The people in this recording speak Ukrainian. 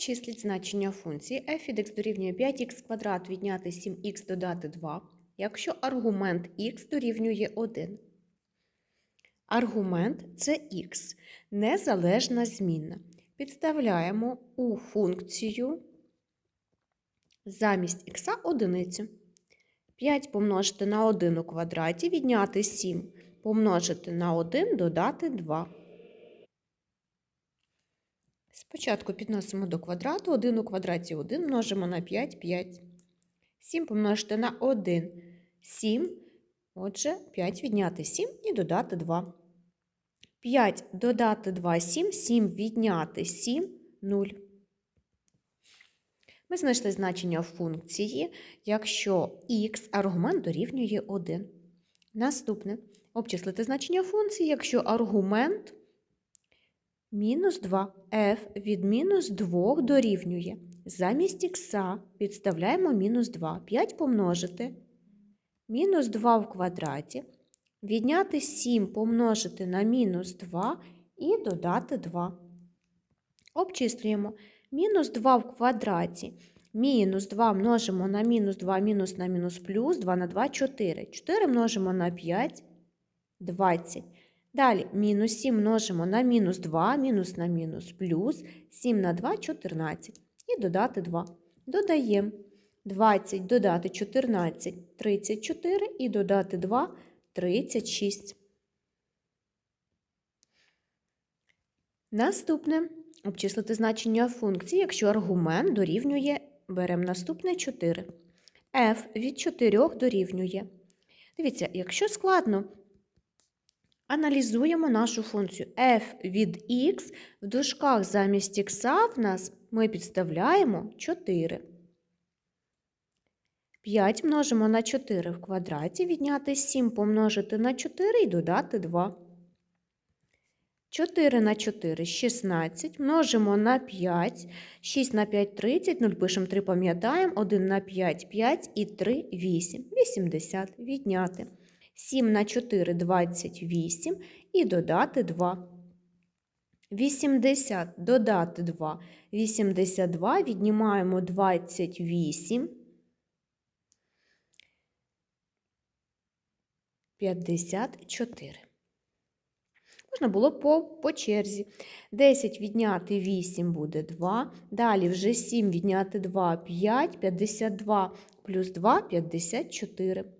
Обчисліть значення функції f від x дорівнює 5х квадрат відняти 7х додати 2, якщо аргумент х дорівнює 1. Аргумент це х, незалежна змінна. Підставляємо у функцію замість х одиницю. 5 помножити на 1 у квадраті, відняти 7, помножити на 1, додати 2. Спочатку підносимо до квадрату, 1 у квадраті 1 множимо на 5, 5. 7 помножити на 1, 7. Отже, 5 відняти 7 і додати 2. 5 додати 2, 7, 7 відняти 7, 0. Ми знайшли значення функції, якщо х аргумент дорівнює 1. Наступне обчислити значення функції, якщо аргумент мінус 2 f від мінус 2 дорівнює. Замість х підставляємо мінус 2. 5 помножити. Мінус 2 в квадраті. Відняти 7 помножити на мінус 2 і додати 2. Обчислюємо. Мінус 2 в квадраті. Мінус 2 множимо на мінус 2, мінус на мінус плюс, 2 на 2 – 4. 4 множимо на 5 – 20. Далі мінус 7 множимо на мінус 2, мінус на мінус плюс, 7 на 2 – 14. І додати 2. Додаємо 20, додати 14 – 34 і додати 2 – 36. Наступне обчислити значення функції, якщо аргумент дорівнює, беремо наступне 4. f від 4 дорівнює. Дивіться, якщо складно, аналізуємо нашу функцію f від x в дужках замість х в нас ми підставляємо 4. 5 множимо на 4 в квадраті, відняти 7 помножити на 4 і додати 2. 4 на 4 – 16, множимо на 5, 6 на 5 – 30, 0 пишемо 3, пам'ятаємо, 1 на 5 – 5 і 3 – 8, 80, відняти. 7 на 4 – 28 і додати 2. 80 додати 2, 82, віднімаємо 28, 54. Можна було по, по черзі. 10 відняти 8 буде 2. Далі вже 7 відняти 2 5, 52 плюс 2 54.